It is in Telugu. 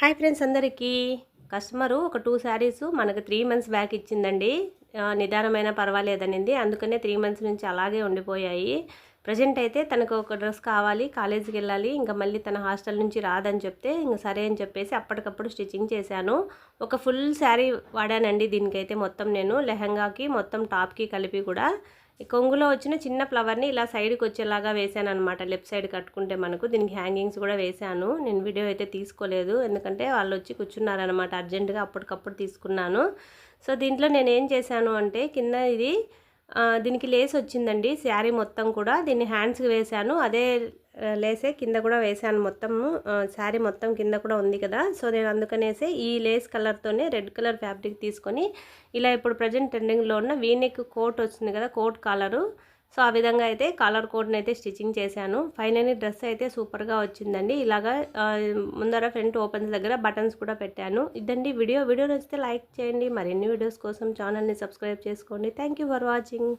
హాయ్ ఫ్రెండ్స్ అందరికీ. కస్టమరు ఒక టూ శారీస్ మనకు త్రీ మంత్స్ బ్యాక్ ఇచ్చిందండి. నిదానమైన పర్వాలేదనింది. అందుకనే త్రీ మంత్స్ నుంచి అలాగే ఉండిపోయాయి. ప్రజెంట్ అయితే తనకు ఒక డ్రెస్ కావాలి కాలేజీకి వెళ్ళాలి ఇంకా మళ్ళీ తన హాస్టల్ నుంచి రాదని చెప్తే ఇంకా సరే అని చెప్పేసి అప్పటికప్పుడు స్టిచ్చింగ్ చేశాను. ఒక ఫుల్ శారీ వాడానండి దీనికైతే మొత్తం నేను. లెహంగాకి మొత్తం టాప్కి కలిపి కూడా. కొంగులో వచ్చిన చిన్న ఫ్లవర్ని ఇలా సైడ్కి వచ్చేలాగా వేసాను అనమాట లెఫ్ట్ సైడ్ కట్టుకుంటే మనకు దీనికి హ్యాంగింగ్స్ కూడా వేశాను. నేను వీడియో అయితే తీసుకోలేదు. ఎందుకంటే వాళ్ళు వచ్చి కూర్చున్నారనమాట అర్జెంటుగా అప్పటికప్పుడు తీసుకున్నాను. సో దీంట్లో నేను ఏం చేశాను అంటే కింద ఇది దీనికి లేస్ వచ్చిందండి. శారీ మొత్తం కూడా దీన్ని హ్యాండ్స్కి వేశాను. అదే లేసే కింద కూడా వేసాను మొత్తము. శారీ మొత్తం కింద కూడా ఉంది కదా. సో నేను అందుకనేసి ఈ లేస్ కలర్తోనే రెడ్ కలర్ ఫ్యాబ్రిక్ తీసుకొని ఇలా ఇప్పుడు ప్రజెంట్ ట్రెండింగ్లో ఉన్న వీనెక్ కోట్ వచ్చింది కదా కోట్ కాలరు. సో ఆ విధంగా అయితే కాలర్ కోడ్ని అయితే స్టిచ్చింగ్ చేశాను. ఫైనల్లీ డ్రెస్ అయితే సూపర్గా వచ్చిందండి. ఇలాగా ముందర ఫ్రంట్ ఓపెన్స్ దగ్గర బటన్స్ కూడా పెట్టాను. ఇదండి వీడియో. వీడియో నచ్చితే లైక్ చేయండి. మరిన్ని వీడియోస్ కోసం ఛానల్ని సబ్స్క్రైబ్ చేసుకోండి. Thank you for watching.